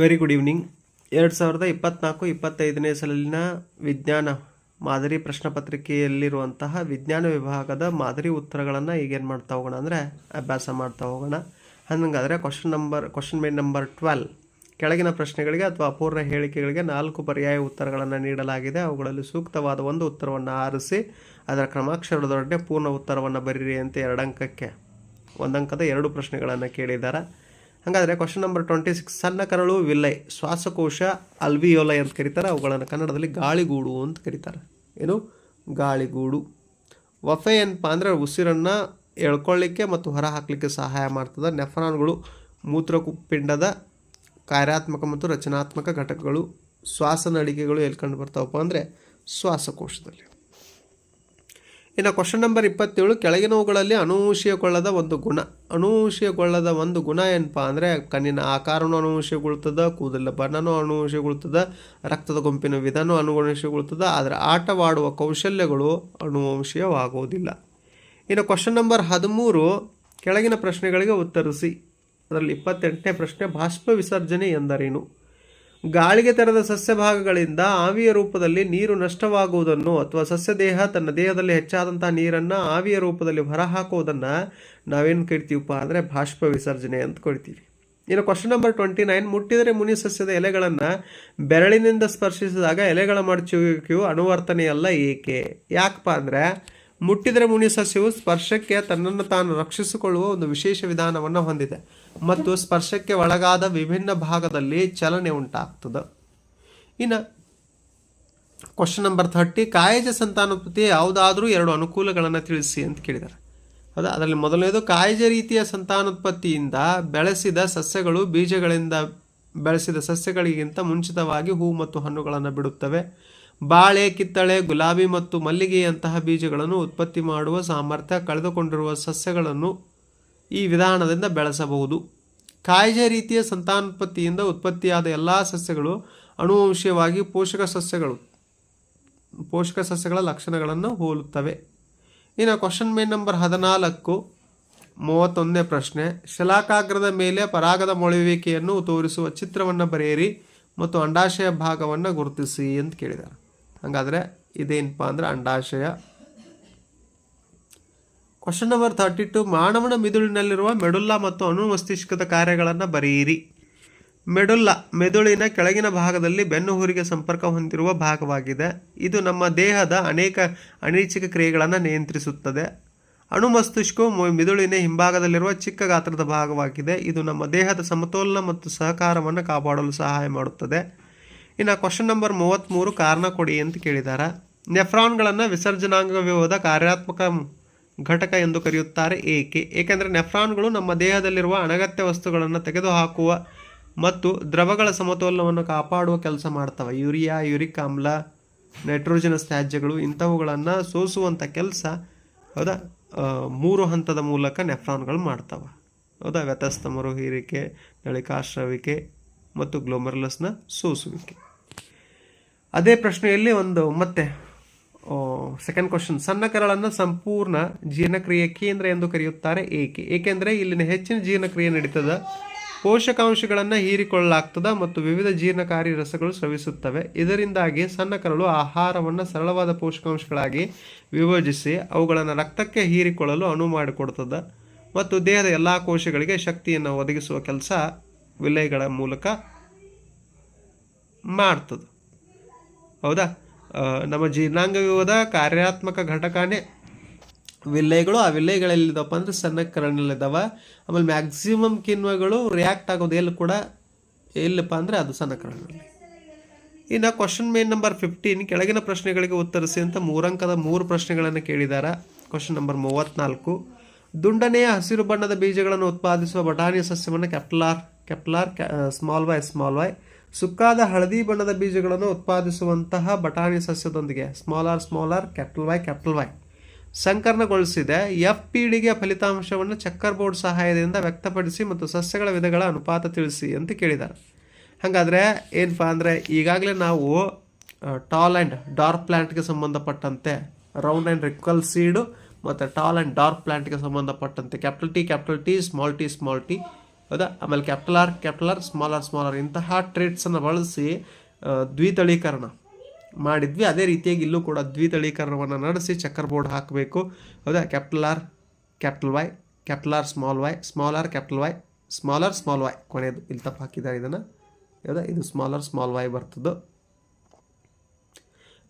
Very good evening ಎರಡು ಸಾವಿರದ ಇಪ್ಪತ್ನಾಲ್ಕು, ಇಪ್ಪತ್ತೈದನೇ ಸಲಿನ ವಿಜ್ಞಾನ ಮಾದರಿ ಪ್ರಶ್ನೆ ಪತ್ರಿಕೆಯಲ್ಲಿರುವಂತಹ ವಿಜ್ಞಾನ ವಿಭಾಗದ ಮಾದರಿ ಉತ್ತರಗಳನ್ನು ಈಗೇನು ಮಾಡ್ತಾ ಹೋಗೋಣ ಅಂದರೆ ಅಭ್ಯಾಸ ಮಾಡ್ತಾ ಹೋಗೋಣ. ಹಂಗಾದರೆ question number question main number twelve ಕೆಳಗಿನ ಪ್ರಶ್ನೆಗಳಿಗೆ ಅಥವಾ ಅಪೂರ್ಣ ಹೇಳಿಕೆಗಳಿಗೆ ನಾಲ್ಕು ಪರ್ಯಾಯ ಉತ್ತರಗಳನ್ನು ನೀಡಲಾಗಿದೆ. ಅವುಗಳಲ್ಲಿ ಸೂಕ್ತವಾದ ಒಂದು ಉತ್ತರವನ್ನು ಆರಿಸಿ, ಅದರ ಕ್ರಮಾಕ್ಷರದೊಡನೆ ಪೂರ್ಣ ಉತ್ತರವನ್ನು ಬರೀರಿ ಅಂತ ಎರಡು ಅಂಕಕ್ಕೆ ಒಂದಂಕದ ಎರಡು ಪ್ರಶ್ನೆಗಳನ್ನು ಕೇಳಿದ್ದಾರೆ ಹಾಗಾದರೆ ಕ್ವಶನ್ ನಂಬರ್ ಟ್ವೆಂಟಿ ಸಿಕ್ಸ್ ಸಣ್ಣ ಕರಳು ವಿಲ್ಲೈ ಶ್ವಾಸಕೋಶ, ಅಲ್ವಿಯೋಲೈ ಅಂತ ಕರೀತಾರೆ. ಅವುಗಳನ್ನು ಕನ್ನಡದಲ್ಲಿ ಗಾಳಿಗೂಡು ಅಂತ ಕರೀತಾರೆ. ಏನು? ಗಾಳಿಗೂಡು. ವಫೆ ಏನಪ್ಪ ಅಂದರೆ ಉಸಿರನ್ನು ಎಳ್ಕೊಳ್ಳಿಕ್ಕೆ ಮತ್ತು ಹೊರ ಹಾಕಲಿಕ್ಕೆ ಸಹಾಯ ಮಾಡ್ತದೆ. ನೆಫ್ರಾನ್ಗಳು ಮೂತ್ರಪಿಂಡದ ಕಾರ್ಯಾತ್ಮಕ ಮತ್ತು ರಚನಾತ್ಮಕ ಘಟಕಗಳು. ಶ್ವಾಸನಡಿಗೆಗಳು ಎಲ್ಲಿ ಕಂಡು ಬರ್ತಾವಪ್ಪ ಅಂದರೆ ಶ್ವಾಸಕೋಶದಲ್ಲಿ. ಇನ್ನು ಕ್ವಶನ್ ನಂಬರ್ ಇಪ್ಪತ್ತೇಳು ಕೆಳಗಿನವುಗಳಲ್ಲಿ ಅನುವಂಶೀಯಗೊಳ್ಳದ ಒಂದು ಗುಣ. ಅನುವಂಶೀಯಗೊಳ್ಳದ ಒಂದು ಗುಣ ಏನಪ್ಪ ಅಂದರೆ ಕಣ್ಣಿನ ಆಕಾರನೂ ಅನುವಂಶೀಯಗೊಳ್ತದ ಕೂದಲ ಬಣ್ಣನೂ ಅನುವಂಶೀಯಗೊಳ್ತದ ರಕ್ತದ ಗುಂಪಿನ ವಿಧಾನ ಅನುಗುಣಿಸಿಗೊಳ್ತದೆ ಆದರೆ ಆಟವಾಡುವ ಕೌಶಲ್ಯಗಳು ಅನುವಂಶೀಯವಾಗುವುದಿಲ್ಲ. ಇನ್ನು ಕ್ವಶನ್ ನಂಬರ್ ಹದಿಮೂರು, ಕೆಳಗಿನ ಪ್ರಶ್ನೆಗಳಿಗೆ ಉತ್ತರಿಸಿ. ಅದರಲ್ಲಿ ಇಪ್ಪತ್ತೆಂಟನೇ ಪ್ರಶ್ನೆ, ಬಾಷ್ಪ ವಿಸರ್ಜನೆ ಎಂದರೇನು? ಗಾಳಿಗೆ ತೆರೆದ ಸಸ್ಯ ಭಾಗಗಳಿಂದ ಆವಿಯ ರೂಪದಲ್ಲಿ ನೀರು ನಷ್ಟವಾಗುವುದನ್ನು ಅಥವಾ ಸಸ್ಯ ದೇಹ ತನ್ನ ದೇಹದಲ್ಲಿ ಹೆಚ್ಚಾದಂತಹ ನೀರನ್ನು ಆವಿಯ ರೂಪದಲ್ಲಿ ಹೊರಹಾಕುವುದನ್ನು ನಾವೇನು ಕರಿತೀವಪ್ಪ ಅಂದರೆ ಬಾಷ್ಪ ವಿಸರ್ಜನೆ ಅಂತ ಕೊಡ್ತೀವಿ. ಇನ್ನು ಕ್ವಶನ್ ನಂಬರ್ ಟ್ವೆಂಟಿ ನೈನ್ ಮುಟ್ಟಿದರೆ ಮುನಿ ಸಸ್ಯದ ಎಲೆಗಳನ್ನು ಬೆರಳಿನಿಂದ ಸ್ಪರ್ಶಿಸಿದಾಗ ಎಲೆಗಳ ಮಡಚುವಿಕೆಯು ಅನುವರ್ತನೆಯಲ್ಲ ಏಕೆ? ಯಾಕಪ್ಪ ಅಂದರೆ ಮುಟ್ಟಿದರೆ ಮುನಿ ಸಸ್ಯವು ಸ್ಪರ್ಶಕ್ಕೆ ತನ್ನನ್ನು ತಾನು ರಕ್ಷಿಸಿಕೊಳ್ಳುವ ಒಂದು ವಿಶೇಷ ವಿಧಾನವನ್ನು ಹೊಂದಿದೆ. ಮತ್ತು ಸ್ಪರ್ಶಕ್ಕೆ ಒಳಗಾದ ವಿಭಿನ್ನ ಭಾಗದಲ್ಲಿ ಚಲನೆ ಉಂಟಾಗ್ತದೆ. ಇನ್ನು ಕ್ವಶನ್ ನಂಬರ್ ಥರ್ಟಿ ಕಾಯಜ ಸಂತಾನೋತ್ಪತ್ತಿ ಯಾವುದಾದ್ರೂ ಎರಡು ಅನುಕೂಲಗಳನ್ನು ತಿಳಿಸಿ ಅಂತ ಕೇಳಿದ್ದಾರೆ. ಹೌದಾ? ಅದರಲ್ಲಿ ಮೊದಲನೇದು, ಕಾಯಜ ರೀತಿಯ ಸಂತಾನೋತ್ಪತ್ತಿಯಿಂದ ಬೆಳೆಸಿದ ಸಸ್ಯಗಳು ಬೀಜಗಳಿಂದ ಬೆಳೆಸಿದ ಸಸ್ಯಗಳಿಗಿಂತ ಮುಂಚಿತವಾಗಿ ಹೂ ಮತ್ತು ಹಣ್ಣುಗಳನ್ನು ಬಿಡುತ್ತವೆ. ಬಾಳೆ, ಕಿತ್ತಳೆ, ಗುಲಾಬಿ ಮತ್ತು ಮಲ್ಲಿಗೆಯಂತಹ ಬೀಜಗಳನ್ನು ಉತ್ಪತ್ತಿ ಮಾಡುವ ಸಾಮರ್ಥ್ಯ ಕಳೆದುಕೊಂಡಿರುವ ಸಸ್ಯಗಳನ್ನು ಈ ವಿಧಾನದಿಂದ ಬೆಳೆಸಬಹುದು. ಕಾಯಿಜೆ ರೀತಿಯ ಸಂತಾನೋತ್ಪತ್ತಿಯಿಂದ ಉತ್ಪತ್ತಿಯಾದ ಎಲ್ಲ ಸಸ್ಯಗಳು ಅನುವಂಶೀಯವಾಗಿ ಪೋಷಕ ಸಸ್ಯಗಳು. ಪೋಷಕ ಸಸ್ಯಗಳ ಲಕ್ಷಣಗಳನ್ನು ಹೋಲುತ್ತವೆ. ಇನ್ನು ಕ್ವಶನ್ ಮೇನ್ ನಂಬರ್ ಹದಿನಾಲ್ಕು, ಮೂವತ್ತೊಂದನೇ ಪ್ರಶ್ನೆ. ಶಲಾಕಾಗ್ರದ ಮೇಲೆ ಪರಾಗದ ಮೊಳೆಯುವಿಕೆಯನ್ನು ತೋರಿಸುವ ಚಿತ್ರವನ್ನು ಬರೆಯಿರಿ ಮತ್ತು ಅಂಡಾಶಯ ಭಾಗವನ್ನು ಗುರುತಿಸಿ ಅಂತ ಕೇಳಿದ್ದಾರೆ. ಹಾಗಾದರೆ ಇದೇನಪ್ಪ ಅಂದರೆ ಅಂಡಾಶಯ. ಕ್ವಶನ್ ನಂಬರ್ ತರ್ಟಿ ಟು ಮಾನವನ ಮಿದುಳಿನಲ್ಲಿರುವ ಮೆಡುಲ್ಲ ಮತ್ತು ಅನುಮಸ್ತಿಷ್ಕದ ಕಾರ್ಯಗಳನ್ನು ಬರೆಯಿರಿ. ಮೆಡುಲ್ಲ ಮೆದುಳಿನ ಕೆಳಗಿನ ಭಾಗದಲ್ಲಿ ಬೆನ್ನುಹುರಿಗೆ ಸಂಪರ್ಕ ಹೊಂದಿರುವ ಭಾಗವಾಗಿದೆ. ಇದು ನಮ್ಮ ದೇಹದ ಅನೇಕ ಅನೈಚ್ಛಿಕ ಕ್ರಿಯೆಗಳನ್ನು ನಿಯಂತ್ರಿಸುತ್ತದೆ. ಅಣುಮಸ್ತಿಷ್ಕವು ಮಿದುಳಿನ ಹಿಂಭಾಗದಲ್ಲಿರುವ ಚಿಕ್ಕ ಗಾತ್ರದ ಭಾಗವಾಗಿದೆ. ಇದು ನಮ್ಮ ದೇಹದ ಸಮತೋಲನ ಮತ್ತು ಸಹಕಾರವನ್ನು ಕಾಪಾಡಲು ಸಹಾಯ ಮಾಡುತ್ತದೆ. ಇನ್ನು ಕ್ವಶನ್ ನಂಬರ್ ಮೂವತ್ತ್ಮೂರು ಕಾರಣ ಕೊಡಿ ಅಂತ ಕೇಳಿದ್ದಾರೆ ನೆಫ್ರಾನ್ಗಳನ್ನು ವಿಸರ್ಜನಾಂಗ ವ್ಯೂಹದ ಕಾರ್ಯಾತ್ಮಕ ಘಟಕ ಎಂದು ಕರೆಯುತ್ತಾರೆ ಏಕೆ? ಏಕೆಂದರೆ ನೆಫ್ರಾನ್ಗಳು ನಮ್ಮ ದೇಹದಲ್ಲಿರುವ ಅನಗತ್ಯ ವಸ್ತುಗಳನ್ನು ತೆಗೆದುಹಾಕುವ ಮತ್ತು ದ್ರವಗಳ ಸಮತೋಲನವನ್ನು ಕಾಪಾಡುವ ಕೆಲಸ ಮಾಡ್ತವೆ. ಯೂರಿಯಾ, ಯೂರಿಕ್ ಆಮ್ಲ, ನೈಟ್ರೋಜನಸ್ ತ್ಯಾಜ್ಯಗಳು ಇಂಥವುಗಳನ್ನು ಸೋಸುವಂಥ ಕೆಲಸ ಹೌದಾ? ಮೂರು ಹಂತದ ಮೂಲಕ ನೆಫ್ರಾನ್ಗಳು ಮಾಡ್ತವೆ. ಹೌದಾ? ವ್ಯತಸ್ತ ಮರುಹೀರಿಕೆ, ನಳಿಕಾಶ್ರವಿಕೆ ಮತ್ತು ಗ್ಲೋಮರ್ಲಸ್ನ ಸೋಸುವಿಕೆ. ಅದೇ ಪ್ರಶ್ನೆಯಲ್ಲಿ ಒಂದು ಮತ್ತೆ ಸೆಕೆಂಡ್ ಕ್ವಶನ್ ಸಣ್ಣ ಕರಳನ್ನು ಸಂಪೂರ್ಣ ಜೀರ್ಣಕ್ರಿಯೆ ಕೇಂದ್ರ ಎಂದು ಕರೆಯುತ್ತಾರೆ ಏಕೆ? ಏಕೆಂದರೆ ಇಲ್ಲಿನ ಹೆಚ್ಚಿನ ಜೀರ್ಣಕ್ರಿಯೆ ನಡೀತದ, ಪೋಷಕಾಂಶಗಳನ್ನು ಹೀರಿಕೊಳ್ಳಲಾಗ್ತದ ಮತ್ತು ವಿವಿಧ ಜೀರ್ಣಕಾರಿ ರಸಗಳು ಸ್ರವಿಸುತ್ತವೆ. ಇದರಿಂದಾಗಿ ಸಣ್ಣ ಕರಳು ಆಹಾರವನ್ನು ಸರಳವಾದ ಪೋಷಕಾಂಶಗಳಾಗಿ ವಿಭಜಿಸಿ ಅವುಗಳನ್ನು ರಕ್ತಕ್ಕೆ ಹೀರಿಕೊಳ್ಳಲು ಅನುವು ಮಾಡಿಕೊಡ್ತದೆ ಮತ್ತು ದೇಹದ ಎಲ್ಲ ಕೋಶಗಳಿಗೆ ಶಕ್ತಿಯನ್ನು ಒದಗಿಸುವ ಕೆಲಸ ವಿಲಯಗಳ ಮೂಲಕ ಮಾಡ್ತದೆ. ಹೌದಾ? ನಮ್ಮ ಜೀರ್ಣಾಂಗ ವ್ಯೂಹದ ಕಾರ್ಯಾತ್ಮಕ ಘಟಕನೇ ವಿಲ್ಲೈಗಳು. ಆ ವಿಲ್ಲೈಗಳೆಲ್ಲಿದ್ದಪ್ಪ ಅಂದರೆ ಸಣ್ಣ ಆಮೇಲೆ ಮ್ಯಾಕ್ಸಿಮಮ್ ಕಿಣ್ವಗಳು ರಿಯಾಕ್ಟ್ ಆಗೋದು ಎಲ್ಲಿ ಕೂಡ? ಎಲ್ಲಪ್ಪ ಅಂದರೆ ಅದು ಸಣ್ಣ ಇನ್ನು ಕ್ವಶನ್ ಮೇನ್ ನಂಬರ್ ಫಿಫ್ಟೀನ್ ಕೆಳಗಿನ ಪ್ರಶ್ನೆಗಳಿಗೆ ಉತ್ತರಿಸಿ ಅಂತ ಮೂರಂಕದ ಮೂರು ಪ್ರಶ್ನೆಗಳನ್ನು ಕೇಳಿದ್ದಾರೆ ಕ್ವಶನ್ ನಂಬರ್ ಮೂವತ್ತ್ನಾಲ್ಕು ದುಂಡನೆಯ ಹಸಿರು ಬಣ್ಣದ ಬೀಜಗಳನ್ನು ಉತ್ಪಾದಿಸುವ ಬಟಾಣಿ ಸಸ್ಯವನ್ನು ಕೆಪ್ಲಾರ್ ಕೆಪ್ಲಾರ್ ಸ್ಮಾಲ್ ವೈ ಸ್ಮಾಲ್ ವೈ ಸುಕ್ಕಾದ ಹಳದಿ ಬಣ್ಣದ ಬೀಜಗಳನ್ನು ಉತ್ಪಾದಿಸುವಂತಹ ಬಟಾಣಿ ಸಸ್ಯದೊಂದಿಗೆ small R capital Y capital Y ಸಂಕರ್ಣಗೊಳಿಸಿದೆ. F P ಡಿಗೆ ಫಲಿತಾಂಶವನ್ನು ಚಕ್ಕರ್ ಬೋರ್ಡ್ ಸಹಾಯದಿಂದ ವ್ಯಕ್ತಪಡಿಸಿ ಮತ್ತು ಸಸ್ಯಗಳ ವಿಧಗಳ ಅನುಪಾತ ತಿಳಿಸಿ ಅಂತ ಕೇಳಿದ್ದಾರೆ. ಹಾಗಾದರೆ ಏನಪ್ಪ ಅಂದರೆ ಈಗಾಗಲೇ ನಾವು ಟಾಲ್ ಆ್ಯಂಡ್ ಡಾರ್ಕ್ ಪ್ಲ್ಯಾಂಟ್ಗೆ ಸಂಬಂಧಪಟ್ಟಂತೆ ರೌಂಡ್ ಆ್ಯಂಡ್ ರಿಕ್ವಲ್ ಸೀಡು ಮತ್ತು ಟಾಲ್ ಆ್ಯಂಡ್ ಡಾರ್ಕ್ ಪ್ಲ್ಯಾಂಟ್ಗೆ ಸಂಬಂಧಪಟ್ಟಂತೆ capital T capital T small T small T ಹೌದಾ ಆಮೇಲೆ capital R capital R small R small R ಇಂತಹ ಟ್ರೇಟ್ಸನ್ನು ಬಳಸಿ ದ್ವಿತಳೀಕರಣ ಮಾಡಿದ್ವಿ. ಅದೇ ರೀತಿಯಾಗಿ ಇಲ್ಲೂ ಕೂಡ ದ್ವಿತಳೀಕರಣವನ್ನು ನಡೆಸಿ ಚಕ್ಕರ್ ಬೋರ್ಡ್ ಹಾಕಬೇಕು. ಹೌದಾ? Capital R capital Y capital R small Y small R capital Y small small Y ಕೊನೆಯದು ಇಲ್ಲಿ ತಪ್ಪು ಹಾಕಿದ್ದಾರೆ ಇದನ್ನು. ಹೌದಾ? ಇದು ಸ್ಮಾಲ್ ಸ್ಮಾಲ್ ವೈ ಬರ್ತದ್ದು.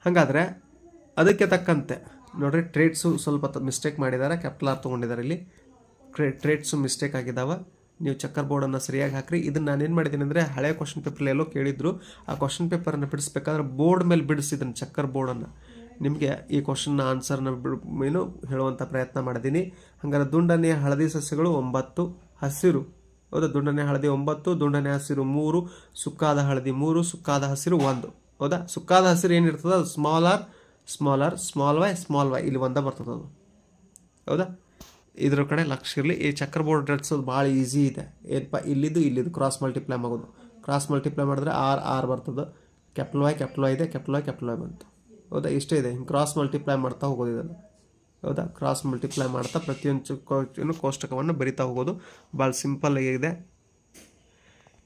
ಹಾಗಾದರೆ ಅದಕ್ಕೆ ತಕ್ಕಂತೆ ನೋಡ್ರಿ ಟ್ರೇಡ್ಸು ಸ್ವಲ್ಪ ಮಿಸ್ಟೇಕ್ ಮಾಡಿದ್ದಾರೆ ಕ್ಯಾಪಿಟಲ್ ಆರ್ ತೊಗೊಂಡಿದ್ದಾರೆ ಇಲ್ಲಿ. ಟ್ರೇ ಟ್ರೇಡ್ಸು ಮಿಸ್ಟೇಕ್ ಆಗಿದ್ದಾವೆ. ನೀವು ಚಕ್ಕರ್ ಬೋರ್ಡನ್ನು ಸರಿಯಾಗಿ ಹಾಕ್ರಿ. ಇದನ್ನು ಏನು ಮಾಡಿದ್ದೀನಿ ಅಂದರೆ ಹಳೆ ಕ್ವಶನ್ ಪೇಪರ್ ಎಲ್ಲೋ ಕೇಳಿದ್ರು. ಆ ಕ್ವಶನ್ ಪೇಪರನ್ನು ಬಿಡಿಸ್ಬೇಕಾದ್ರೆ ಬೋರ್ಡ್ ಮೇಲೆ ಬಿಡಿಸಿದ್ದೀನಿ ಚಕ್ಕರ್ ಬೋರ್ಡನ್ನು ನಿಮಗೆ ಈ ಕ್ವಶನ್ನ ಆನ್ಸರ್ನ ಬಿಡು ಏನು ಹೇಳುವಂಥ ಪ್ರಯತ್ನ ಮಾಡಿದ್ದೀನಿ. ಹಂಗಾರೆ ದುಂಡನೆಯ ಹಳದಿ ಸಸ್ಯಗಳು ಒಂಬತ್ತು, ಹಸಿರು. ಹೌದಾ? ದುಂಡನೆ ಹಳದಿ ಒಂಬತ್ತು, ದುಂಡನೆ ಹಸಿರು ಮೂರು, ಸುಕ್ಕಾದ ಹಳದಿ ಮೂರು, ಸುಕ್ಕಾದ ಹಸಿರು ಒಂದು. ಹೌದಾ? ಸುಕ್ಕಾದ ಹಸಿರು ಏನಿರ್ತದೆ? ಅದು small R small R small Y small Y ಇಲ್ಲಿ ಒಂದ ಬರ್ತದೆ ಅದು. ಹೌದಾ? ಇದ್ರ ಕಡೆ ಲಕ್ಷ ಇರಲಿ. ಈ ಚಕ್ರ ಬೋರ್ಡ್ ರಚಿಸೋದು ಭಾಳ ಈಸಿ ಇದೆ. ಏನಪ್ಪ ಇಲ್ಲಿದ್ದು ಇಲ್ಲಿದ್ದು ಕ್ರಾಸ್ ಮಲ್ಟಿಪ್ಲೈ ಆಗೋದು ಕ್ರಾಸ್ ಮಲ್ಟಿಪ್ಲೈ ಮಾಡಿದ್ರೆ ಆರ್ ಆರ್ ಬರ್ತದೆ. ಕ್ಯಾಪಿಟಲ್ ವೈ ಕ್ಯಾಪಿಟಲ್ ವೈ ಇದೆ. ಕ್ಯಾಪಿಟಲ್ ವೈ ಕ್ಯಾಪಿಟಲ್ ವೈ ಬಂತು. ಹೌದಾ? ಇಷ್ಟೇ ಇದೆ. ಹಿಂಗೆ ಕ್ರಾಸ್ ಮಲ್ಟಿಪ್ಲೈ ಮಾಡ್ತಾ ಹೋಗೋದು ಇದನ್ನು ಹೌದಾ? ಕ್ರಾಸ್ ಮಲ್ಟಿಪ್ಲೈ ಮಾಡ್ತಾ ಪ್ರತಿಯೊಂದು ಕೋಷ್ಟಕವನ್ನು ಬರಿತಾ ಹೋಗೋದು. ಭಾಳ ಸಿಂಪಲ್ ಆಗಿದೆ.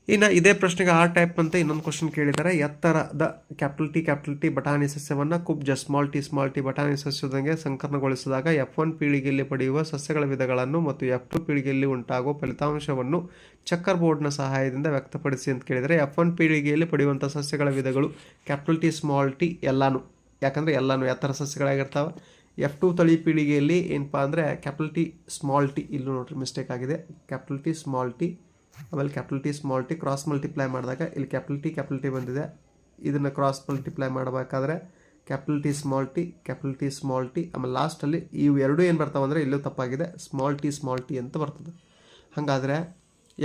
ಇನ್ನು ಇದೇ ಪ್ರಶ್ನೆಗೆ ಆ ಟೈಪ್ ಅಂತ ಇನ್ನೊಂದು ಕ್ವಶನ್ ಕೇಳಿದ್ದಾರೆ ಎತ್ತರದ ಕ್ಯಾಪಿಟಲ್ ಟಿ ಕ್ಯಾಪಿಟಲ್ ಟಿ ಬಟಾಣಿ ಸಸ್ಯವನ್ನು ಕುಬ್ಜ ಸ್ಮಾಲ್ ಟಿ ಸ್ಮಾಲ್ ಟಿ ಬಟಾಣಿ ಸಸ್ಯದಂಗೆ ಸಂಕರ್ಣಗೊಳಿಸಿದಾಗ ಎಫ್ ಒನ್ ಪೀಳಿಗೆಯಲ್ಲಿ ಪಡೆಯುವ ಸಸ್ಯಗಳ ವಿಧಗಳನ್ನು ಮತ್ತು ಎಫ್ ಟು ಪೀಳಿಗೆಯಲ್ಲಿ ಉಂಟಾಗುವ ಫಲಿತಾಂಶವನ್ನು ಚಕ್ಕರ್ ಬೋರ್ಡ್ನ ಸಹಾಯದಿಂದ ವ್ಯಕ್ತಪಡಿಸಿ ಅಂತ ಕೇಳಿದರೆ. ಎಫ್ ಒನ್ ಪೀಳಿಗೆಯಲ್ಲಿ ಪಡೆಯುವಂಥ ಸಸ್ಯಗಳ ವಿಧಗಳು ಕ್ಯಾಪಿಟಲ್ ಟಿ ಸ್ಮಾಲ್ ಟಿ ಎಲ್ಲಾನು. ಯಾಕಂದರೆ ಎಲ್ಲಾನು ಎತ್ತರ ಸಸ್ಯಗಳಾಗಿರ್ತಾವೆ. ಎಫ್ ಟು ತಳಿ ಪೀಳಿಗೆಯಲ್ಲಿ ಏನಪ್ಪ ಅಂದರೆ ಕ್ಯಾಪಿಟಲ್ ಟಿ ಸ್ಮಾಲ್ ಟಿ ಇಲ್ಲೂ ನೋಡ್ರಿ ಮಿಸ್ಟೇಕ್ ಆಗಿದೆ. ಕ್ಯಾಪಿಟಲ್ ಟಿ ಸ್ಮಾಲ್ ಟಿ ಆಮೇಲೆ capital T small T cross multiply ಮಾಡಿದಾಗ ಇಲ್ಲಿ ಕ್ಯಾಪಿಟಲ್ ಟಿ ಕ್ಯಾಪಿಟಲ್ ಟಿ ಬಂದಿದೆ. ಇದನ್ನು ಕ್ರಾಸ್ ಮಲ್ಟಿಪ್ಲೈ ಮಾಡಬೇಕಾದ್ರೆ capital T small T capital T small T ಆಮೇಲೆ ಲಾಸ್ಟಲ್ಲಿ ಇವು ಎರಡೂ ಏನು ಬರ್ತಾವೆ ಅಂದರೆ ಇಲ್ಲೂ ತಪ್ಪಾಗಿದೆ. ಸ್ಮಾಲ್ ಟಿ ಸ್ಮಾಲ್ ಟಿ ಅಂತ ಬರ್ತದೆ. ಹಾಗಾದರೆ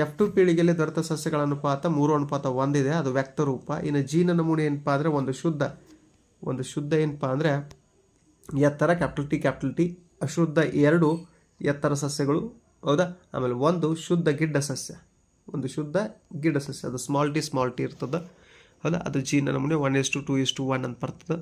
ಎಫ್ ಟು ಪೀಳಿಗೆಯಲ್ಲಿ ದೊರೆತ ಸಸ್ಯಗಳ ಅನುಪಾತ ಮೂರು ಅನುಪಾತ ಒಂದಿದೆ ಅದು ವ್ಯಕ್ತ ರೂಪ. ಇನ್ನು ಜೀನ ನಮೂನೆ ಏನಪ್ಪ ಅಂದರೆ ಒಂದು ಶುದ್ಧ. ಒಂದು ಶುದ್ಧ ಏನಪ್ಪ ಅಂದರೆ ಎತ್ತರ ಕ್ಯಾಪಿಟಲ್ ಟಿ ಕ್ಯಾಪಿಟಲ್ ಟಿ ಅಶುದ್ಧ ಎರಡು ಎತ್ತರ ಸಸ್ಯಗಳು. ಹೌದಾ? ಆಮೇಲೆ ಒಂದು ಶುದ್ಧ ಗಿಡ್ಡ ಸಸ್ಯ. ಒಂದು ಶುದ್ಧ ಗಿಡ ಸಸ್ಯ, ಅದು ಸ್ಮಾಲ್ ಟಿ ಸ್ಮಾಲ್ ಟಿ ಇರ್ತದೆ. ಹೌದಾ? ಅದು ಜೀನ ನಮೂನೆ one is two two is two one ಅಂತ ಬರ್ತದೆ.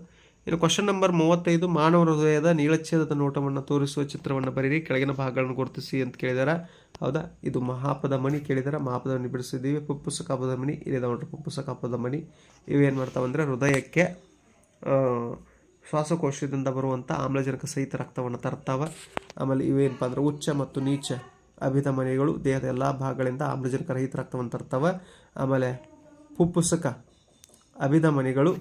ಇನ್ನು ಕ್ವಶನ್ ನಂಬರ್ ಮೂವತ್ತೈದು, ಮಾನವ ಹೃದಯದ ನೀಳಚ್ಛೇದದ ನೋಟವನ್ನು ತೋರಿಸುವ ಚಿತ್ರವನ್ನು ಬರೀರಿ. ಕೆಳಗಿನ ಭಾಗಗಳನ್ನು ಗುರುತಿಸಿ ಅಂತ ಕೇಳಿದಾರ. ಹೌದಾ? ಇದು ಮಹಾಪದ ಮಣಿ ಕೇಳಿದಾರ. ಮಹಾಪದ ಮಣಿ ಬಿಡಿಸಿದ್ದೀವಿ ಪುಪ್ಪುಸ ಕಾಪದ ಮಣಿ ಇಲ್ಲಿದೆ ನೋಡ್ರಿ ಪುಪ್ಪುಸ ಮಣಿ ಇವೇನು ಅಂದರೆ ಹೃದಯಕ್ಕೆ ಶ್ವಾಸಕೋಶದಿಂದ ಬರುವಂಥ ಆಮ್ಲಜನಕ ಸಹಿತ ರಕ್ತವನ್ನು ತರ್ತಾವೆ. ಆಮೇಲೆ ಇವೇನಪ್ಪ ಅಂದ್ರೆ ಉಚ್ಚ ಮತ್ತು ನೀಚ. ಅಭಿಧಮನಿಗಳು ದೇಹದ ಎಲ್ಲ ಭಾಗಗಳಿಂದ ಆಮ್ಲಜನಕ ರಹಿತ ರಕ್ತವನ್ನು ತರ್ತವೆ ಆಮೇಲೆ ಪುಪ್ಪುಸಕ ಅಭಿಧಮನಿಗಳು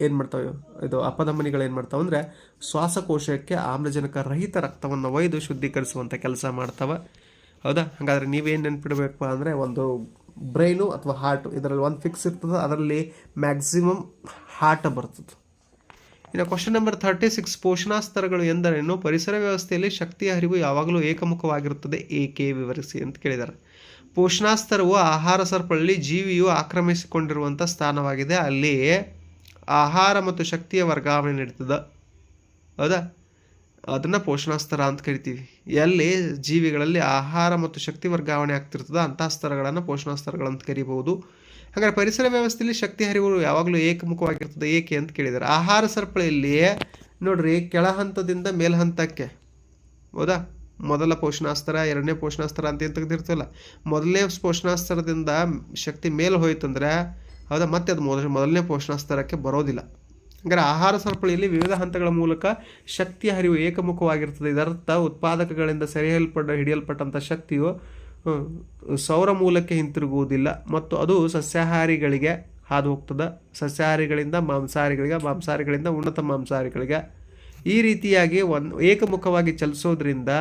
ಏನು ಮಾಡ್ತವೆ? ಇದು ಅಪಧಮನಿಗಳು ಏನು ಮಾಡ್ತಾವೆ ಅಂದರೆ ಶ್ವಾಸಕೋಶಕ್ಕೆ ಆಮ್ಲಜನಕ ರಹಿತ ರಕ್ತವನ್ನು ಒಯ್ದು ಶುದ್ಧೀಕರಿಸುವಂಥ ಕೆಲಸ ಮಾಡ್ತವೆ. ಹೌದಾ? ಹಾಗಾದ್ರೆ ನೀವೇನು ನೆನ್ಪಿಡಬೇಕು ಅಂದರೆ ಒಂದು ಬ್ರೈನು ಅಥವಾ ಹಾರ್ಟು, ಇದರಲ್ಲಿ ಒಂದು ಫಿಕ್ಸ್ ಇರ್ತದೆ, ಅದರಲ್ಲಿ ಮ್ಯಾಕ್ಸಿಮಮ್ ಹಾರ್ಟ್ ಬರ್ತದೆ. ಇನ್ನು ಕ್ವಶನ್ ನಂಬರ್ ಥರ್ಟಿ ಸಿಕ್ಸ್ ಪೋಷಣಾಸ್ತರಗಳು ಎಂದರೇನು? ಪರಿಸರ ವ್ಯವಸ್ಥೆಯಲ್ಲಿ ಶಕ್ತಿಯ ಹರಿವು ಯಾವಾಗಲೂ ಏಕಮುಖವಾಗಿರುತ್ತದೆ, ಏಕೆ ವಿವರಿಸಿ ಅಂತ ಕೇಳಿದ್ದಾರೆ. ಪೋಷಣಾಸ್ತರವು ಆಹಾರ ಸರಪಳಿ ಜೀವಿಯು ಆಕ್ರಮಿಸಿಕೊಂಡಿರುವಂಥ ಸ್ಥಾನವಾಗಿದೆ. ಅಲ್ಲಿ ಆಹಾರ ಮತ್ತು ಶಕ್ತಿಯ ವರ್ಗಾವಣೆ ನಡೀತದೆ. ಹೌದಾ? ಅದನ್ನು ಪೋಷಣಾಸ್ತರ ಅಂತ ಕರಿತೀವಿ. ಎಲ್ಲಿ? ಜೀವಿಗಳಲ್ಲಿ ಆಹಾರ ಮತ್ತು ಶಕ್ತಿ ವರ್ಗಾವಣೆ ಆಗ್ತಿರ್ತದೆ ಅಂತಹ ಸ್ತರಗಳನ್ನು ಪೋಷಣಾಸ್ತರಗಳಂತ ಕರಿಬಹುದು. ಹಾಗಾದ್ರೆ ಪರಿಸರ ವ್ಯವಸ್ಥೆಯಲ್ಲಿ ಶಕ್ತಿ ಹರಿವು ಯಾವಾಗಲೂ ಏಕಮುಖವಾಗಿರ್ತದೆ, ಏಕೆ ಅಂತ ಕೇಳಿದ್ದಾರೆ ಆಹಾರ ಸರಪಳಿಯಲ್ಲಿ ನೋಡ್ರಿ ಕೆಳ ಹಂತದಿಂದ ಮೇಲ್ ಹಂತಕ್ಕೆ, ಹೌದಾ? ಮೊದಲ ಪೋಷಣಾಸ್ತ್ರ, ಎರಡನೇ ಪೋಷಣಾಸ್ತ್ರ ಅಂತ ಏನು ತೆಗೆದಿರ್ತೀವಲ್ಲ ಮೊದಲನೇ ಪೋಷಣಾಸ್ತ್ರದಿಂದ ಶಕ್ತಿ ಮೇಲೆ ಹೋಯ್ತಂದ್ರೆ, ಹೌದಾ? ಮತ್ತೆ ಅದು ಮೊದಲ, ಮೊದಲನೇ ಪೋಷಣಾಸ್ತರಕ್ಕೆ ಬರೋದಿಲ್ಲ. ಹಂಗಾರೆ ಆಹಾರ ಸರಪಳಿಯಲ್ಲಿ ವಿವಿಧ ಹಂತಗಳ ಮೂಲಕ ಶಕ್ತಿಯ ಹರಿವು ಏಕಮುಖವಾಗಿರ್ತದೆ. ಇದರರ್ಥ ಉತ್ಪಾದಕಗಳಿಂದ ಸೆರೆಯಲ್ಪಡ ಹಿಡಿಯಲ್ಪಟ್ಟಂಥ ಶಕ್ತಿಯು ಸೌರ ಮೂಲಕ್ಕೆ ಹಿಂತಿರುಗುವುದಿಲ್ಲ ಮತ್ತು ಅದು ಸಸ್ಯಾಹಾರಿಗಳಿಗೆ ಹಾದು ಹೋಗ್ತದೆ ಸಸ್ಯಾಹಾರಿಗಳಿಂದ ಮಾಂಸಾಹಾರಿಗಳಿಗೆ, ಮಾಂಸಾಹಾರಿಗಳಿಂದ ಉನ್ನತ ಮಾಂಸಾಹಾರಿಗಳಿಗೆ. ಈ ರೀತಿಯಾಗಿ ಒಂದು ಏಕಮುಖವಾಗಿ ಚಲಿಸೋದ್ರಿಂದ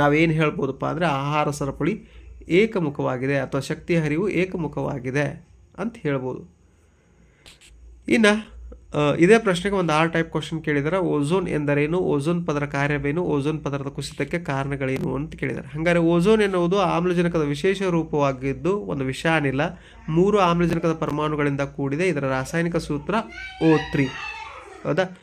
ನಾವೇನು ಹೇಳ್ಬೋದಪ್ಪ ಅಂದರೆ ಆಹಾರ ಸರಪಳಿ ಏಕಮುಖವಾಗಿದೆ ಅಥವಾ ಶಕ್ತಿಯ ಹರಿವು ಏಕಮುಖವಾಗಿದೆ ಅಂತ ಹೇಳ್ಬೋದು. ಇನ್ನು ಇದೇ ಪ್ರಶ್ನೆಗೆ ಒಂದು ಆರ್ ಟೈಪ್ ಕ್ವಶನ್ ಕೇಳಿದಾರೆ. ಓಝೋನ್ ಎಂದರೇನು? ಓಝೋನ್ ಪದರ ಕಾರ್ಯವೇನು? ಓಝೋನ್ ಪದರದ ಕುಸಿತಕ್ಕೆ ಕಾರಣಗಳೇನು ಅಂತ ಕೇಳಿದ್ದಾರೆ ಹಾಗಾದರೆ ಓಝೋನ್ ಎನ್ನುವುದು ಆಮ್ಲಜನಕದ ವಿಶೇಷ ರೂಪವಾಗಿದ್ದು ಒಂದು ವಿಷಾನಿಲ ಮೂರು ಆಮ್ಲಜನಕದ ಪರಮಾಣುಗಳಿಂದ ಕೂಡಿದೆ. ಇದರ ರಾಸಾಯನಿಕ ಸೂತ್ರ ಓ ತ್ರೀ ಹೌದಾ?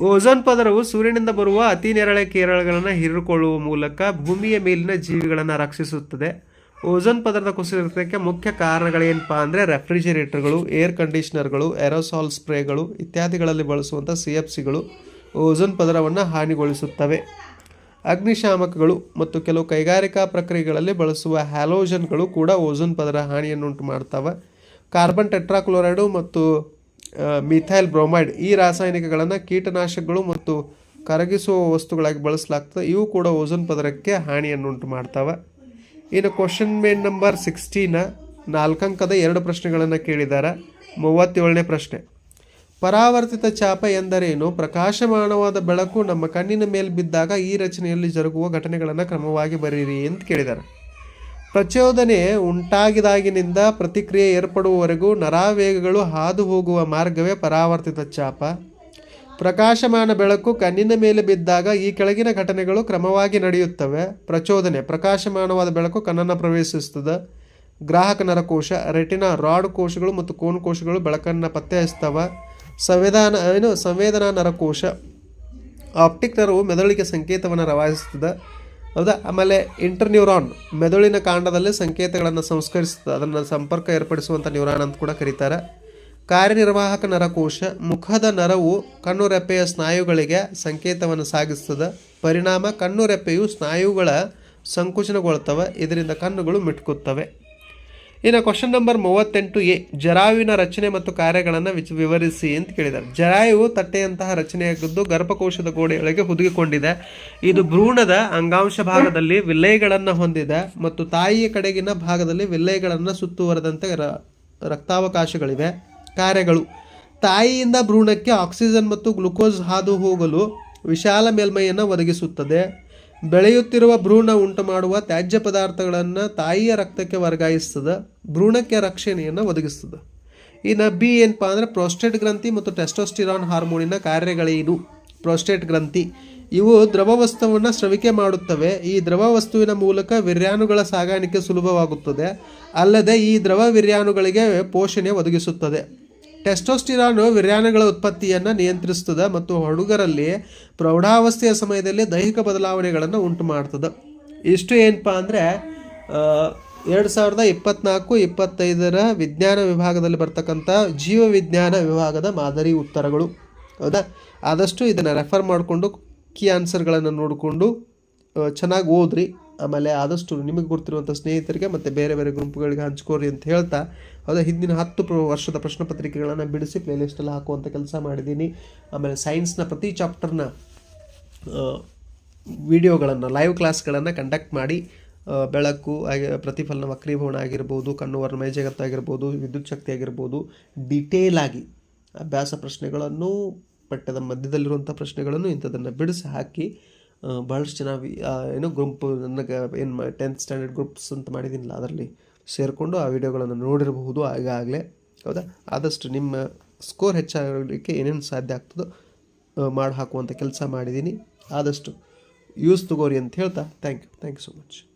ಓಝೋನ್ ಪದರವು ಸೂರ್ಯನಿಂದ ಬರುವ ಅತಿ ನೇರಳೆ ಕೇರಳಗಳನ್ನು ಹೀರಿಕೊಳ್ಳುವ ಮೂಲಕ ಭೂಮಿಯ ಮೇಲಿನ ಜೀವಿಗಳನ್ನು ರಕ್ಷಿಸುತ್ತದೆ. ಓಝೋನ್ ಪದರದ ಕುಸಿತಕ್ಕೆ ಮುಖ್ಯ ಕಾರಣಗಳೇನಪ್ಪ ಅಂದರೆ ರೆಫ್ರಿಜಿರೇಟರ್ಗಳು, ಏರ್ ಕಂಡೀಷನರ್ಗಳು ಎರೋಸಾಲ್ ಸ್ಪ್ರೇಗಳು ಇತ್ಯಾದಿಗಳಲ್ಲಿ ಬಳಸುವಂಥ ಸಿ ಎಫ್ ಸಿಗಳು ಓಝೋನ್ ಪದರವನ್ನು ಹಾನಿಗೊಳಿಸುತ್ತವೆ. ಅಗ್ನಿಶಾಮಕಗಳು ಮತ್ತು ಕೆಲವು ಕೈಗಾರಿಕಾ ಪ್ರಕ್ರಿಯೆಗಳಲ್ಲಿ ಬಳಸುವ ಹ್ಯಾಲೋಜನ್ಗಳು ಕೂಡ ಓಝೋನ್ ಪದರ ಹಾನಿಯನ್ನುಂಟು ಮಾಡ್ತವೆ. ಕಾರ್ಬನ್ ಟೆಟ್ರಾಕ್ಲೋರೈಡು ಮತ್ತು ಮಿಥೈಲ್ ಬ್ರೋಮೈಡ್ ಈ ರಾಸಾಯನಿಕಗಳನ್ನು ಕೀಟನಾಶಕಗಳು ಮತ್ತು ಕರಗಿಸುವ ವಸ್ತುಗಳಾಗಿ ಬಳಸಲಾಗ್ತದೆ. ಇವು ಕೂಡ ಓಝೋನ್ ಪದರಕ್ಕೆ ಹಾನಿಯನ್ನುಂಟು ಮಾಡ್ತವೆ. ಇನ್ನು ಕ್ವಶನ್ ಮೇನ್ ನಂಬರ್ ಸಿಕ್ಸ್ಟೀನ ನಾಲ್ಕಂಕದ ಎರಡು ಪ್ರಶ್ನೆಗಳನ್ನು ಕೇಳಿದ್ದಾರೆ ಮೂವತ್ತೇಳನೇ ಪ್ರಶ್ನೆ. ಪರಾವರ್ತಿತ ಚಾಪ ಎಂದರೇನು? ಪ್ರಕಾಶಮಾನವಾದ ಬೆಳಕು ನಮ್ಮ ಕಣ್ಣಿನ ಮೇಲೆ ಬಿದ್ದಾಗ ಈ ರಚನೆಯಲ್ಲಿ ಜರುಗುವ ಘಟನೆಗಳನ್ನು ಕ್ರಮವಾಗಿ ಬರೀರಿ ಅಂತ ಕೇಳಿದ್ದಾರೆ ಪ್ರಚೋದನೆ ಉಂಟಾಗಿದಾಗಿನಿಂದ ಪ್ರತಿಕ್ರಿಯೆ ಏರ್ಪಡುವವರೆಗೂ ನರಾವೇಗಗಳು ಹಾದು ಹೋಗುವ ಮಾರ್ಗವೇ ಪರಾವರ್ತಿತ ಚಾಪ. ಪ್ರಕಾಶಮಾನ ಬೆಳಕು ಕಣ್ಣಿನ ಮೇಲೆ ಬಿದ್ದಾಗ ಈ ಕೆಳಗಿನ ಘಟನೆಗಳು ಕ್ರಮವಾಗಿ ನಡೆಯುತ್ತವೆ. ಪ್ರಚೋದನೆ, ಪ್ರಕಾಶಮಾನವಾದ ಬೆಳಕು ಕಣ್ಣನ್ನು ಪ್ರವೇಶಿಸುತ್ತದೆ. ಗ್ರಾಹಕ ನರಕೋಶ, ರೆಟಿನಾ, ರಾಡ್ ಕೋಶಗಳು ಮತ್ತು ಕೋನ್ ಕೋಶಗಳು ಬೆಳಕನ್ನು ಪತ್ತೆ ಹಚ್ತವೆ ಸಂವೇದನ, ಏನು, ಸಂವೇದನಾ ನರಕೋಶ, ಆಪ್ಟಿಕ್ ನರವು ಮೆದುಳಿಗೆ ಸಂಕೇತವನ್ನು ರವಾನಿಸುತ್ತದೆ. ಹೌದಾ? ಆಮೇಲೆ ಇಂಟರ್ನ್ಯೂರಾನ್ ಮೆದುಳಿನ ಕಾಂಡದಲ್ಲಿ ಸಂಕೇತಗಳನ್ನು ಸಂಸ್ಕರಿಸುತ್ತದೆ. ಅದನ್ನು ಸಂಪರ್ಕ ಏರ್ಪಡಿಸುವಂಥ ನ್ಯೂರಾನ್ ಅಂತ ಕೂಡ ಕರೀತಾರೆ. ಕಾರ್ಯನಿರ್ವಾಹಕ ನರಕೋಶ ಮುಖದ ನರವು ಕಣ್ಣು ರೆಪ್ಪೆಯ ಸ್ನಾಯುಗಳಿಗೆ ಸಂಕೇತವನ್ನು ಸಾಗಿಸ್ತದೆ ಪರಿಣಾಮ ಕಣ್ಣು ರೆಪ್ಪೆಯು ಸ್ನಾಯುಗಳ ಸಂಕುಚನಗೊಳ್ತವೆ ಇದರಿಂದ ಕಣ್ಣುಗಳು ಮಿಟ್ಕುತ್ತವೆ. ಇನ್ನು ಕ್ವಶನ್ ನಂಬರ್ ಮೂವತ್ತೆಂಟು ಎ, ಜರಾಯುವಿನ ರಚನೆ ಮತ್ತು ಕಾರ್ಯಗಳನ್ನು ವಿಚ್, ವಿವರಿಸಿ ಅಂತ ಕೇಳಿದ್ದಾರೆ. ಜರಾಯುವು ತಟ್ಟೆಯಂತಹ ರಚನೆಯಾಗಿದ್ದು ಗರ್ಭಕೋಶದ ಗೋಡೆಯೊಳಗೆ ಹುದುಗಿಕೊಂಡಿದೆ. ಇದು ಭ್ರೂಣದ ಅಂಗಾಂಶ ಭಾಗದಲ್ಲಿ ವಿಲ್ಲೈಗಳನ್ನು ಹೊಂದಿದೆ ಮತ್ತು ತಾಯಿಯ ಕಡೆಗಿನ ಭಾಗದಲ್ಲಿ ವಿಲ್ಲೈಗಳನ್ನು ಸುತ್ತುವರೆದಂತೆ ರಕ್ತಾವಕಾಶಗಳಿವೆ. ಕಾರ್ಯಗಳು. ತಾಯಿಯಿಂದ ಭ್ರೂಣಕ್ಕೆ ಆಕ್ಸಿಜನ್ ಮತ್ತು ಗ್ಲುಕೋಸ್ ಹಾದು ಹೋಗಲು ವಿಶಾಲ ಮೇಲ್ಮೈಯನ್ನು ಒದಗಿಸುತ್ತದೆ. ಬೆಳೆಯುತ್ತಿರುವ ಭ್ರೂಣ ಉಂಟು ಮಾಡುವ ತ್ಯಾಜ್ಯ ಪದಾರ್ಥಗಳನ್ನು ತಾಯಿಯ ರಕ್ತಕ್ಕೆ ವರ್ಗಾಯಿಸ್ತದೆ. ಭ್ರೂಣಕ್ಕೆ ರಕ್ಷಣೆಯನ್ನು ಒದಗಿಸ್ತದೆ. ಇನ್ನು ಬಿ ಏನಪ್ಪ ಅಂದರೆ ಪ್ರೋಸ್ಟೇಟ್ ಗ್ರಂಥಿ ಮತ್ತು ಟೆಸ್ಟೋಸ್ಟಿರಾನ್ ಹಾರ್ಮೋನಿನ ಕಾರ್ಯಗಳೇನು? ಪ್ರೋಸ್ಟೇಟ್ ಗ್ರಂಥಿ. ಇವು ದ್ರವ ವಸ್ತುವನ್ನು ಸ್ರವಿಕೆ ಮಾಡುತ್ತವೆ. ಈ ದ್ರವ ವಸ್ತುವಿನ ಮೂಲಕ ವಿರ್ಯಾಣುಗಳ ಸಾಗಾಣಿಕೆ ಸುಲಭವಾಗುತ್ತದೆ. ಅಲ್ಲದೆ ಈ ದ್ರವ ವಿರ್ಯಾಣುಗಳಿಗೆ ಪೋಷಣೆ ಒದಗಿಸುತ್ತದೆ. ಟೆಸ್ಟೋಸ್ಟಿರಾನ್ ವಿರ್ಯಾನಗಳ ಉತ್ಪತ್ತಿಯನ್ನು ನಿಯಂತ್ರಿಸ್ತದೆ ಮತ್ತು ಹುಡುಗರಲ್ಲಿ ಪ್ರೌಢಾವಸ್ಥೆಯ ಸಮಯದಲ್ಲಿ ದೈಹಿಕ ಬದಲಾವಣೆಗಳನ್ನು ಉಂಟು ಮಾಡ್ತದೆ ಇಷ್ಟು ಏನಪ್ಪ ಅಂದರೆ ಎರಡು ಸಾವಿರದ ಇಪ್ಪತ್ನಾಲ್ಕು, ಇಪ್ಪತ್ತೈದರ ವಿಜ್ಞಾನ ವಿಭಾಗದಲ್ಲಿ ಬರ್ತಕ್ಕಂಥ ಜೀವ ವಿಜ್ಞಾನ ವಿಭಾಗದ ಮಾದರಿ ಉತ್ತರಗಳು. ಹೌದಾ? ಆದಷ್ಟು ಇದನ್ನು ರೆಫರ್ ಮಾಡಿಕೊಂಡು ಕೀ ಆನ್ಸರ್ಗಳನ್ನು ನೋಡಿಕೊಂಡು ಚೆನ್ನಾಗಿ ಓದ್ರಿ. ಆಮೇಲೆ ಆದಷ್ಟು ನಿಮಗೆ ಗೊತ್ತಿರುವಂಥ ಸ್ನೇಹಿತರಿಗೆ ಮತ್ತು ಬೇರೆ ಬೇರೆ ಗುಂಪುಗಳಿಗೆ ಹಂಚ್ಕೋರಿ ಅಂತ ಹೇಳ್ತಾ, ಅದೇ ಹಿಂದಿನ ಹತ್ತು ವರ್ಷದ ಪ್ರಶ್ನೆ ಪತ್ರಿಕೆಗಳನ್ನು ಬಿಡಿಸಿ ಪ್ಲೇಲಿಸ್ಟಲ್ಲಿ ಹಾಕುವಂಥ ಕೆಲಸ ಮಾಡಿದ್ದೀನಿ. ಆಮೇಲೆ ಸೈನ್ಸ್ನ ಪ್ರತಿ ಚಾಪ್ಟರ್ನ ವಿಡಿಯೋಗಳನ್ನು ಲೈವ್ ಕ್ಲಾಸ್ಗಳನ್ನು ಕಂಡಕ್ಟ್ ಮಾಡಿ ಬೆಳಕು ಹಾಗೆ ಪ್ರತಿಫಲನ ವಕ್ರೀಭವನ ಆಗಿರ್ಬೋದು, ಕಣ್ಣು ವರ್ಣಮಯ ಜಗತ್ತಾಗಿರ್ಬೋದು ವಿದ್ಯುತ್ ಶಕ್ತಿ ಆಗಿರ್ಬೋದು ಡಿಟೇಲ್ ಆಗಿ ಅಭ್ಯಾಸ ಪ್ರಶ್ನೆಗಳನ್ನು, ಪಠ್ಯದ ಮಧ್ಯದಲ್ಲಿರುವಂಥ ಪ್ರಶ್ನೆಗಳನ್ನು ಇಂಥದನ್ನು ಬಿಡಿಸಿ ಹಾಕಿ ಭಾಳಷ್ಟು ಜನ ಏನೋ ಗ್ರೂಪ್ ನನಗೆ ಏನು ಟೆಂತ್ ಸ್ಟ್ಯಾಂಡರ್ಡ್ ಗ್ರೂಪ್ಸ್ ಅಂತ ಮಾಡಿದ್ದೀನಲ್ಲ ಅದರಲ್ಲಿ ಸೇರಿಕೊಂಡು ಆ ವಿಡಿಯೋಗಳನ್ನು ನೋಡಿರಬಹುದು ಈಗಾಗಲೇ. ಹೌದಾ? ಆದಷ್ಟು ನಿಮ್ಮ ಸ್ಕೋರ್ ಹೆಚ್ಚಾಗಲಿಕ್ಕೆ ಏನೇನು ಸಾಧ್ಯ ಆಗ್ತದೋ ಮಾಡಿ ಹಾಕುವಂಥ ಕೆಲಸ ಮಾಡಿದ್ದೀನಿ ಆದಷ್ಟು ಯೂಸ್ ತಗೋರಿ ಅಂತ ಹೇಳ್ತಾ thank you thank you so much